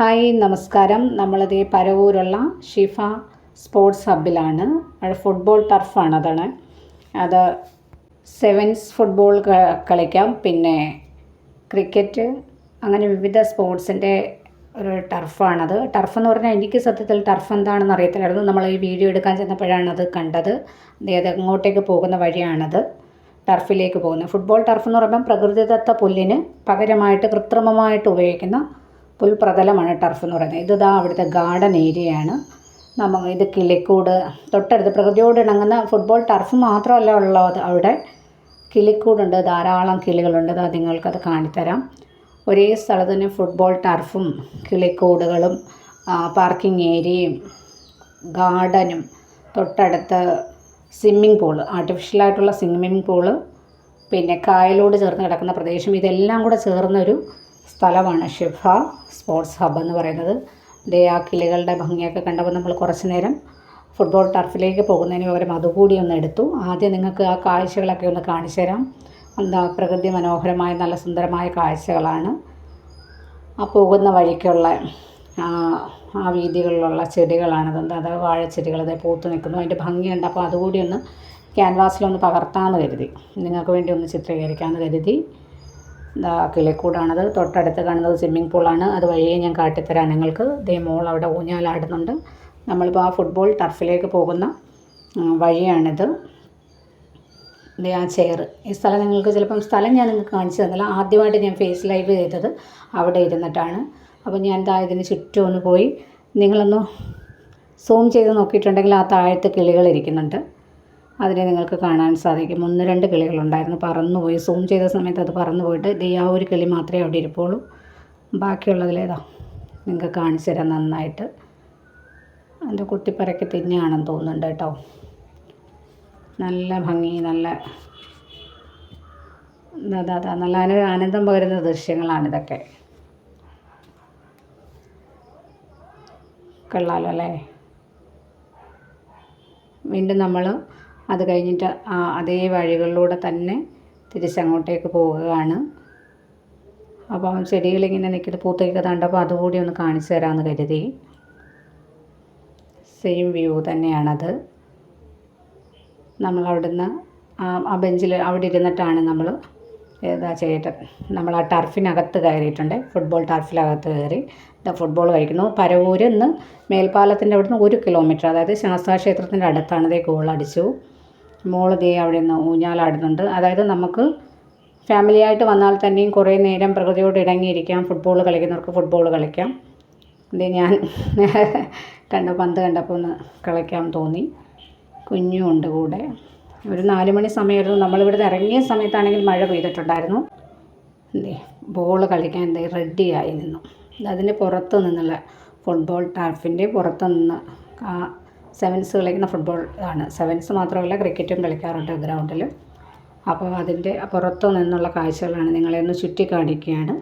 Hi നമസ്കാരം. നമ്മളത് പരവൂരുള്ള ഷിഫ sports ഹബിലാണ് അവിടെ ഫുട്ബോൾ ടർഫാണ് അതാണ്. അത് സെവൻസ് ഫുട്ബോൾ കളിക്കാം. പിന്നെ ക്രിക്കറ്റ് അങ്ങനെ വിവിധ സ്പോർട്സിന്റെ ഒരു ടർഫാണത് ടർഫ് എന്ന് പറഞ്ഞാൽ എനിക്ക് സത്യത്തിൽ ടർഫ് എന്താണെന്ന് അറിയത്തില്ലായിരുന്നു. നമ്മൾ ഈ വീഡിയോ എടുക്കാൻ ചെന്നപ്പോഴാണ് അത് കണ്ടത്. അതായത് അത് അങ്ങോട്ടേക്ക് പോകുന്ന വഴിയാണത്. ടർഫിലേക്ക് പോകുന്നത്. ഫുട്ബോൾ ടർഫ് എന്ന് പറയുമ്പോൾ പ്രകൃതിദത്ത പുല്ലിന് പകരമായിട്ട് കൃത്രിമമായിട്ട് ഉപയോഗിക്കുന്ന പുൽപ്രതലമാണ് ടർഫ് എന്ന് പറയുന്നത്. ഇത് ഇതാ അവിടുത്തെ ഗാർഡൻ ഏരിയയാണ് നമ്മൾ ഇത് കിളിക്കൂട് തൊട്ടടുത്ത് പ്രകൃതിയോട് ഇണങ്ങുന്ന ഫുട്ബോൾ ടർഫ് മാത്രമല്ല ഉള്ളത്. അവിടെ കിളിക്കൂടുണ്ട് ധാരാളം കിളികളുണ്ട്. അത് നിങ്ങൾക്കത് കാണിത്തരാം. ഒരേ സ്ഥലത്ത് തന്നെ ഫുട്ബോൾ ടർഫും കിളിക്കൂടുകളും പാർക്കിംഗ് ഏരിയയും ഗാർഡനും തൊട്ടടുത്ത് സ്വിമ്മിംഗ് പൂൾ ആർട്ടിഫിഷ്യലായിട്ടുള്ള സ്വിമ്മിംഗ് പൂൾ പിന്നെ കായലോട് ചേർന്ന് കിടക്കുന്ന പ്രദേശം. ഇതെല്ലാം കൂടെ ചേർന്നൊരു സ്ഥലമാണ് ഷിഫ സ്പോർട്സ് ഹബ്ബ് എന്ന് പറയുന്നത്. ദേ ആ കിളികളുടെ ഭംഗിയൊക്കെ കണ്ടപ്പോൾ നമ്മൾ കുറച്ച് നേരം ഫുട്ബോൾ ടർഫിലേക്ക് പോകുന്നതിന് പകരം അതുകൂടി ഒന്ന് എടുത്തു. ആദ്യം നിങ്ങൾക്ക് ആ കാഴ്ചകളൊക്കെ ഒന്ന് കാണിച്ചു തരാം. എന്താ പ്രകൃതി മനോഹരമായ നല്ല സുന്ദരമായ കാഴ്ചകളാണ്. ആ പോകുന്ന വഴിക്കുള്ള ആ, വീതികളിലുള്ള ചെടികളാണത് അത് വാഴച്ചെടികൾ അതായത് പൂത്ത് നിൽക്കുന്നു. അതിന്റെ ഭംഗിയുണ്ട് അപ്പോൾ അതുകൂടി ഒന്ന് ക്യാൻവാസിലൊന്ന് പകർത്താമെന്ന് കരുതി. നിങ്ങൾക്ക് വേണ്ടി ഒന്ന് ചിത്രീകരിക്കാമെന്ന് കരുതി. എന്താ കിളിക്കൂടാണത് തൊട്ടടുത്ത് കാണുന്നത് സ്വിമ്മിംഗ് പൂളാണ് അത് വഴിയേ ഞാൻ കാട്ടിത്തരാം നിങ്ങൾക്ക്. ദേ മോൾ അവിടെ ഊഞ്ഞാലാടുന്നുണ്ട്. നമ്മളിപ്പോൾ ആ ഫുട്ബോൾ ടർഫിലേക്ക് പോകുന്ന വഴിയാണിത്. ദേ ആ ചെയർ ഈ സ്ഥലം നിങ്ങൾക്ക് ചിലപ്പം സ്ഥലം ഞാൻ നിങ്ങൾക്ക് കാണിച്ചു തന്നില്ല. ആദ്യമായിട്ട് ഞാൻ ഫേസ് ലൈവ് ചെയ്തത് അവിടെ ഇരുന്നിട്ടാണ്. അപ്പോൾ ഞാൻ ദാ ഇതിന് ചുറ്റും ഒന്ന് പോയി നിങ്ങളൊന്ന് സൂം ചെയ്ത് നോക്കിയിട്ടുണ്ടെങ്കിൽ ആ താഴത്ത് കിളികൾ ഇരിക്കുന്നുണ്ട്. അതിനെ നിങ്ങൾക്ക് കാണാൻ സാധിക്കും. ഒന്ന് രണ്ട് കിളികളുണ്ടായിരുന്നു. പറന്നുപോയി. സൂം ചെയ്ത സമയത്ത് അത് പറന്നു പോയിട്ട് ദേ ആ ഒരു കിളി മാത്രമേ അവിടെ ഇരിപ്പുള്ളൂ. ബാക്കിയുള്ളതിലേതാ നിങ്ങൾക്ക് കാണിച്ചു തരാം നന്നായിട്ട്. അതിന്റെ കുത്തിപ്പറക്കി തിന്നെയാണെന്ന് തോന്നുന്നുണ്ട് കേട്ടോ. നല്ല ഭംഗി നല്ല അതാ അതാ നല്ല ആന- ആനന്ദം പകരുന്ന ദൃശ്യങ്ങളാണിതൊക്കെ കൊള്ളാലോ അല്ലേ? വീണ്ടും നമ്മൾ അത് കഴിഞ്ഞിട്ട് അതേ വഴികളിലൂടെ തന്നെ തിരിച്ചങ്ങോട്ടേക്ക് പോവുകയാണ്. അപ്പോൾ ചെടികളിങ്ങനെ നിൽക്കുന്നത് പൂത്തൊക്കെ കണ്ടപ്പോൾ അതുകൂടി ഒന്ന് കാണിച്ചു തരാമെന്ന് കരുതി. സെയിം വ്യൂ തന്നെയാണത്. നമ്മൾ അവിടുന്ന് ആ ബെഞ്ചിൽ അവിടെ ഇരുന്നിട്ടാണ് നമ്മൾ ഏതാ ചേട്ടൻ നമ്മൾ ആ ടർഫിനകത്ത് കയറിയിട്ടുണ്ട്. ഫുട്ബോൾ ടർഫിനകത്ത് കയറി. ഇതാ ഫുട്ബോൾ കഴിക്കുന്നു പരവൂരിൽ നിന്ന് മേൽപ്പാലത്തിന്റെ അവിടുന്ന് ഒരു കിലോമീറ്റർ അതായത് ശാസ്താ ക്ഷേത്രത്തിന്റെ അടുത്താണ് ഇതേ ഗോൾ അടിച്ചു. മോൾ ദേ അവിടെ നിന്ന് ഊഞ്ഞാലാടുന്നുണ്ട്. അതായത് നമുക്ക് ഫാമിലി ആയിട്ട് വന്നാൽ തന്നെയും കുറേ നേരം പ്രകൃതിയോട് ഇണങ്ങിയിരിക്കാം. ഫുട്ബോൾ കളിക്കുന്നവർക്ക് ഫുട്ബോൾ കളിക്കാം. ഇത് ഞാൻ കണ്ട പന്ത് കണ്ടപ്പോൾ ഒന്ന് കളിക്കാൻ തോന്നി. കുഞ്ഞും ഉണ്ട് കൂടെ. ഒരു നാല് മണി സമയമായിരുന്നു. നമ്മളിവിടുന്ന് ഇറങ്ങിയ സമയത്താണെങ്കിൽ മഴ പെയ്തിട്ടുണ്ടായിരുന്നു. എന്തേ ബോൾ കളിക്കാൻ എന്തേ റെഡിയായി നിന്നു. അതിന്റെ പുറത്ത് നിന്നുള്ള ഫുട്ബോൾ ടർഫിന്റെ പുറത്ത് നിന്ന് സെവൻസ് കളിക്കുന്ന ഫുട്ബോൾ ആണ്. സെവൻസ് മാത്രമല്ല ക്രിക്കറ്റും കളിക്കാറുണ്ട് ഗ്രൗണ്ടിൽ അപ്പോൾ അതിന്റെ പുറത്തു നിന്നുള്ള കാഴ്ചകളാണ് നിങ്ങളെ ഒന്ന് ചുറ്റിക്കാണിക്കുകയാണ്.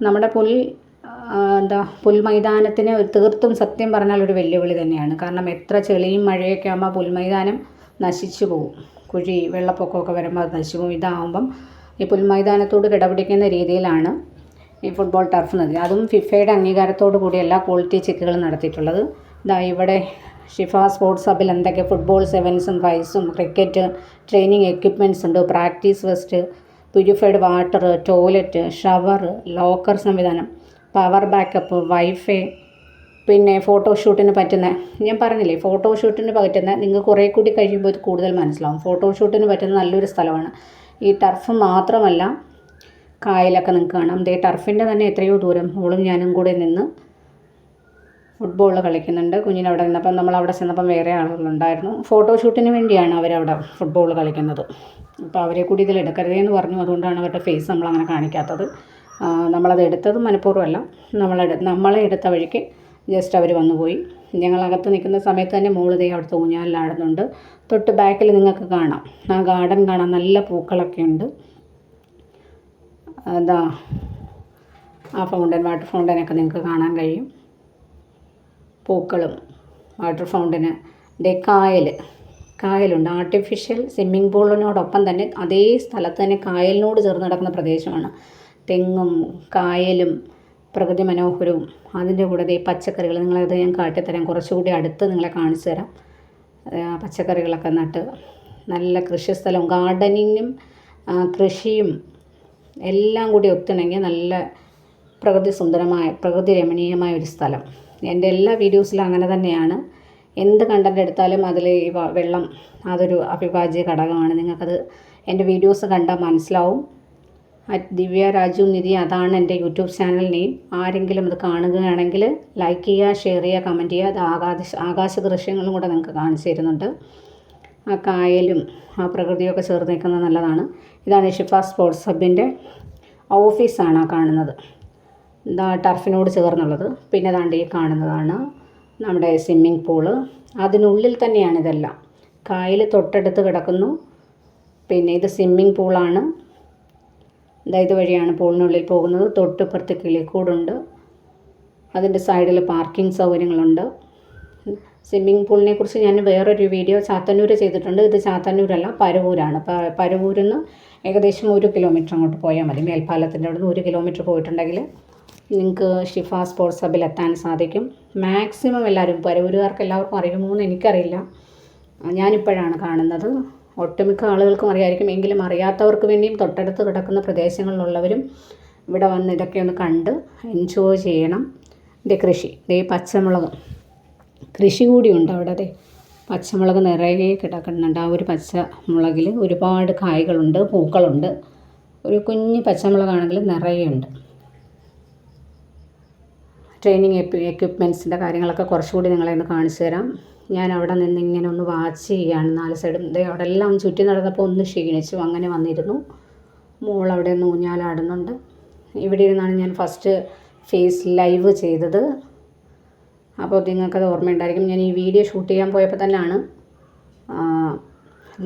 നമ്മുടെ പുൽ എന്താ പുൽമൈതാനത്തിന് തീർത്തും സത്യം പറഞ്ഞാൽ ഒരു വെല്ലുവിളി തന്നെയാണ്. കാരണം എത്ര ചെളിയും മഴയൊക്കെ ആകുമ്പോൾ പുൽമൈതാനം നശിച്ചു പോകും. കുഴി വെള്ളപ്പൊക്കമൊക്കെ വരുമ്പോൾ അത് നശിച്ചു പോകും. ഇതാകുമ്പം ഈ പുൽമൈതാനത്തോട് കിടപിടിക്കുന്ന രീതിയിലാണ് ഈ ഫുട്ബോൾ ടർഫ് നൽകി അതും ഫിഫയുടെ അംഗീകാരത്തോടു കൂടി എല്ലാ ക്വാളിറ്റി ചെക്കുകളും നടത്തിയിട്ടുള്ളത്. ഇതാ ഇവിടെ ഷിഫ സ്പോർട്സ് ഹബിൽ എന്തൊക്കെ ഫുട്ബോൾ സെവൻസും ഫൈവ്സും ക്രിക്കറ്റ് ട്രെയിനിങ് എക്യുപ്മെന്റ്സ് ഉണ്ട്. Practice vest purified water toilet shower locker സംവിധാനം പവർ ബാക്കപ്പ് വൈഫൈ പിന്നെ ഫോട്ടോഷൂട്ടിന് പറ്റുന്ന ഞാൻ പറഞ്ഞില്ലേ ഫോട്ടോഷൂട്ടിന് പറ്റുന്ന നിങ്ങൾക്ക് കുറേ കൂടി കഴിയുമ്പോൾ ഇത് കൂടുതൽ മനസ്സിലാവും. ഫോട്ടോഷൂട്ടിന് പറ്റുന്ന നല്ലൊരു സ്ഥലമാണ്. ഈ ടർഫ് മാത്രമല്ല കായലൊക്കെ നിങ്ങൾക്ക് കാണാം. ദേ ടർഫിന്റെ തന്നെ എത്രയോ ദൂരം ഓളും ഞാനും കൂടെ നിന്ന് ഫുട്ബോൾ കളിക്കുന്നുണ്ട്. കുഞ്ഞിനവിടെ നിന്നപ്പം നമ്മൾ അവിടെ ചെന്നപ്പം വേറെ ആളുകളുണ്ടായിരുന്നു. ഫോട്ടോഷൂട്ടിന് വേണ്ടിയാണ് അവരവിടെ ഫുട്ബോൾ കളിക്കുന്നത്. അപ്പോൾ അവരെ കൂടി ഇതിൽ എടുക്കരുതേ എന്ന് പറഞ്ഞു. അതുകൊണ്ടാണ് അവരുടെ ഫേസ് നമ്മൾ അങ്ങനെ കാണിക്കാത്തത്. നമ്മളത് എടുത്തത് മനഃപൂർവമല്ല. നമ്മളെടു നമ്മളെ എടുത്ത വഴിക്ക് ജസ്റ്റ് അവർ വന്നുപോയി. ഞങ്ങളകത്ത് നിൽക്കുന്ന സമയത്ത് തന്നെ മോൾ ദേ അവിടുത്തെ ഊഞ്ഞാലിലാടുന്നുണ്ട് തൊട്ട് ബാക്കിൽ നിങ്ങൾക്ക് കാണാം. ആ ഗാർഡൻ കാണാൻ നല്ല പൂക്കളൊക്കെ ഉണ്ട്. എന്താ ആ ഫൗണ്ടൻ വാട്ടർ ഫൗണ്ടനൊക്കെ നിങ്ങൾക്ക് കാണാൻ കഴിയും. പൂക്കളും വാട്ടർ ഫൗണ്ടന് ദേ കായൽ. കായലുണ്ട്. ആർട്ടിഫിഷ്യൽ സ്വിമ്മിംഗ് പൂളിനോടൊപ്പം തന്നെ അതേ സ്ഥലത്ത് തന്നെ കായലിനോട് ചേർന്ന് കിടക്കുന്ന പ്രദേശമാണ്. തെങ്ങും കായലും പ്രകൃതി മനോഹരവും. അതിന്റെ കൂടെ ദേ പച്ചക്കറികൾ. നിങ്ങളത് ഞാൻ കാട്ടിത്തരാം. കുറച്ചുകൂടി അടുത്ത് നിങ്ങളെ കാണിച്ചു തരാം. പച്ചക്കറികളൊക്കെ നട്ട് നല്ല കൃഷിസ്ഥലവും ഗാർഡനിങ്ങും കൃഷിയും എല്ലാം കൂടി ഒത്തിണങ്ങിയ നല്ല പ്രകൃതി സുന്ദരമായ പ്രകൃതി രമണീയമായ ഒരു സ്ഥലം. എന്റെ എല്ലാ വീഡിയോസിലും അങ്ങനെ തന്നെയാണ്. എന്ത് കണ്ടന്റ് എടുത്താലും അതിൽ ഈ വെള്ളം അതൊരു അഭിഭാജ്യ ഘടകമാണ്. നിങ്ങൾക്കത് എന്റെ വീഡിയോസ് കണ്ടാൽ മനസ്സിലാവും. ദിവ്യ രാജു നിധി അതാണ് എന്റെ യൂട്യൂബ് ചാനൽ നെയിം. ആരെങ്കിലും അത് കാണുകയാണെങ്കിൽ ലൈക്ക് ചെയ്യുക ഷെയർ ചെയ്യുക കമന്റ് ചെയ്യുക. അത് ആകാശ ആകാശ ദൃശ്യങ്ങളും കൂടെ നിങ്ങൾക്ക് കാണിച്ചു തരുന്നുണ്ട്. ആ കായലും ആ പ്രകൃതിയൊക്കെ ചേർന്ന് നിൽക്കുന്നത് നല്ലതാണ്. ഇതാണ് ഷിഫ സ്പോർട്സ് ഹബിന്റെ ഓഫീസാണ് ആ കാണുന്നത്. ടർഫിനോട് ചേർന്നുള്ളത്. പിന്നെ ദാണ്ട് ഈ കാണുന്നതാണ് നമ്മുടെ സ്വിമ്മിംഗ് പൂൾ. അതിനുള്ളിൽ തന്നെയാണ് ഇതെല്ലാം. കായൽ തൊട്ടടുത്ത് കിടക്കുന്നു. പിന്നെ ഇത് സ്വിമ്മിംഗ് പൂളാണ്. ഇത് വഴിയാണ് പൂളിനുള്ളിൽ പോകുന്നത്. തൊട്ടിപ്പുറത്ത് കിളിക്കൂടുണ്ട് അതിന്റെ സൈഡിൽ പാർക്കിംഗ് സൗകര്യങ്ങളുണ്ട്. സ്വിമ്മിംഗ് പൂളിനെ കുറിച്ച് ഞാൻ വേറൊരു വീഡിയോ ചാത്തന്നൂർ ചെയ്തിട്ടുണ്ട്. ഇത് ചാത്തന്നൂരല്ല പരവൂരാണ്. പരവൂരിൽ നിന്ന് ഏകദേശം ഒരു കിലോമീറ്റർ അങ്ങോട്ട് പോയാൽ മതി. മേൽപ്പാലത്തിന്റെ അവിടെ നിന്ന് ഒരു കിലോമീറ്റർ പോയിട്ടുണ്ടെങ്കിൽ നിങ്ങൾക്ക് ഷിഫ സ്പോർട്സ് ഹബിൽ എത്താൻ സാധിക്കും. മാക്സിമം എല്ലാവരും പരവൂരുകാർക്ക് എല്ലാവർക്കും അറിയുമോ എന്ന് എനിക്കറിയില്ല. ഞാനിപ്പോഴാണ് കാണുന്നത്. ഒട്ടുമിക്ക ആളുകൾക്കും അറിയായിരിക്കും. എങ്കിലും അറിയാത്തവർക്ക് വേണ്ടിയും തൊട്ടടുത്ത് കിടക്കുന്ന പ്രദേശങ്ങളിലുള്ളവരും ഇവിടെ വന്ന് ഇതൊക്കെ ഒന്ന് കണ്ട് എൻജോയ് ചെയ്യണം. ഇതേ കൃഷി. ഇതേ പച്ചമുളക്. കൃഷി കൂടിയുണ്ട് അവിടെ. അതെ പച്ചമുളക് നിറയെ കിടക്കുന്നുണ്ട്. ആ ഒരു പച്ചമുളകിൽ ഒരുപാട് കായ്കളുണ്ട് പൂക്കളുണ്ട്. ഒരു കുഞ്ഞ് പച്ചമുളകാണെങ്കിൽ നിറയെ ഉണ്ട്. ട്രെയിനിങ് എക്യുപ്മെൻസിന്റെ കാര്യങ്ങളൊക്കെ കുറച്ചുകൂടി നിങ്ങളെ ഒന്ന് കാണിച്ചു തരാം. ഞാൻ അവിടെ നിന്ന് ഇങ്ങനെ ഒന്ന് വാച്ച് ചെയ്യുകയാണ് നാല് സൈഡും ദേ അവിടെ എല്ലാം ചുറ്റി നടന്നപ്പോൾ ഒന്ന് ക്ഷീണിച്ചു. അങ്ങനെ വന്നിരുന്നു. മോൾ അവിടെ നിന്ന് ഊഞ്ഞാലാടുന്നുണ്ട്. ഇവിടെ ഇരുന്നാണ് ഞാൻ ഫസ്റ്റ് ഫേസ് ലൈവ് ചെയ്തത്. അപ്പോൾ നിങ്ങൾക്കത് ഓർമ്മയുണ്ടായിരിക്കും. ഞാൻ ഈ വീഡിയോ ഷൂട്ട് ചെയ്യാൻ പോയപ്പോൾ തന്നെയാണ്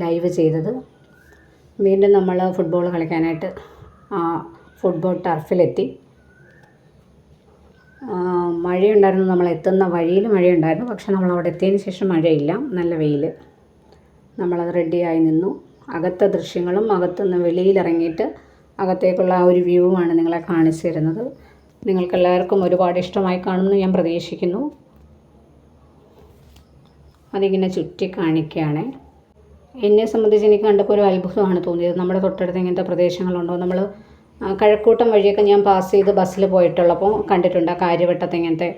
ലൈവ് ചെയ്തത്. വീണ്ടും നമ്മൾ ഫുട്ബോൾ കളിക്കാനായിട്ട് ഫുട്ബോൾ ടർഫിലെത്തി മഴയുണ്ടായിരുന്നു. നമ്മൾ എത്തുന്ന വഴിയിൽ മഴയുണ്ടായിരുന്നു. പക്ഷെ നമ്മൾ അവിടെ എത്തിയതിന് ശേഷം മഴയില്ല. നല്ല വെയിൽ നമ്മളത് റെഡിയായി നിന്നു. അകത്തെ ദൃശ്യങ്ങളും അകത്തുനിന്ന് വെളിയിലിറങ്ങിയിട്ട് അകത്തേക്കുള്ള ആ ഒരു വ്യൂവാണ് നിങ്ങളെ കാണിച്ചു തരുന്നത്. നിങ്ങൾക്കെല്ലാവർക്കും ഒരുപാട് ഇഷ്ടമായി കാണുമെന്ന് ഞാൻ പ്രതീക്ഷിക്കുന്നു. അതിങ്ങനെ ചുറ്റി കാണിക്കുകയാണ്. എന്നെ സംബന്ധിച്ച് എനിക്ക് കണ്ടപ്പോൾ ഒരു അത്ഭുതമാണ് തോന്നിയത്. നമ്മുടെ തൊട്ടടുത്ത് ഇങ്ങനത്തെ പ്രദേശങ്ങളുണ്ടോ? നമ്മൾ കഴക്കൂട്ടം വഴിയൊക്കെ ഞാൻ പാസ് ചെയ്ത് ബസ്സിൽ പോയിട്ടുള്ളപ്പോൾ കണ്ടിട്ടുണ്ട് ആ കാര്യവട്ടത്ത് ഇങ്ങനത്തെ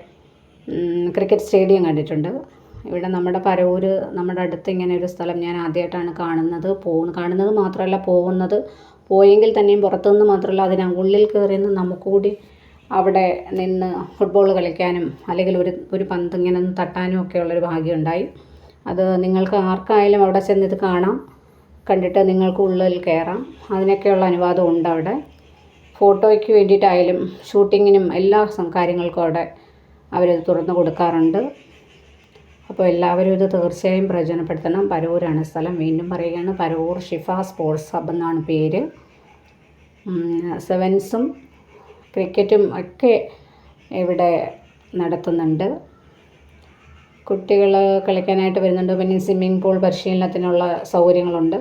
ക്രിക്കറ്റ് സ്റ്റേഡിയം കണ്ടിട്ടുണ്ട്. ഇവിടെ നമ്മുടെ പരവൂര് നമ്മുടെ അടുത്ത് ഇങ്ങനെ ഒരു സ്ഥലം ഞാൻ ആദ്യമായിട്ടാണ് കാണുന്നത് പോകുന്നത് കാണുന്നത് മാത്രമല്ല പോകുന്നത് പോയെങ്കിൽ തന്നെയും പുറത്തുനിന്ന് മാത്രമല്ല അതിനുള്ളിൽ കയറി നിന്ന് നമുക്ക് കൂടി അവിടെ നിന്ന് ഫുട്ബോൾ കളിക്കാനും അല്ലെങ്കിൽ ഒരു ഒരു പന്ത് ഇങ്ങനെ ഒന്ന് തട്ടാനും ഒക്കെ ഉള്ളൊരു ഭാഗ്യം ഉണ്ടായി അത് നിങ്ങൾക്ക് ആർക്കായാലും അവിടെ ചെന്ന് ഇത് കാണാം. കണ്ടിട്ട് നിങ്ങൾക്ക് ഉള്ളിൽ കയറാം. അതിനൊക്കെയുള്ള അനുവാദം ഉണ്ട് അവിടെ. ഫോട്ടോയ്ക്ക് വേണ്ടിയിട്ടായാലും ഷൂട്ടിങ്ങിനും എല്ലാ കാര്യങ്ങൾക്കും അവിടെ അവരത് തുറന്നു കൊടുക്കാറുണ്ട്. അപ്പോൾ എല്ലാവരും ഇത് തീർച്ചയായും പ്രയോജനപ്പെടുത്തണം. പരവൂരാണ് സ്ഥലം. വീണ്ടും പറയുകയാണ് പരവൂർ ഷിഫ സ്പോർട്സ് ഹബ് എന്നാണ് പേര്. സെവൻസും ക്രിക്കറ്റും ഒക്കെ ഇവിടെ നടത്തുന്നുണ്ട്. കുട്ടികൾ കളിക്കാനായിട്ട് വരുന്നുണ്ട്. പിന്നെ സ്വിമ്മിംഗ് പൂൾ പരിശീലനത്തിനുള്ള സൗകര്യങ്ങളുണ്ട്.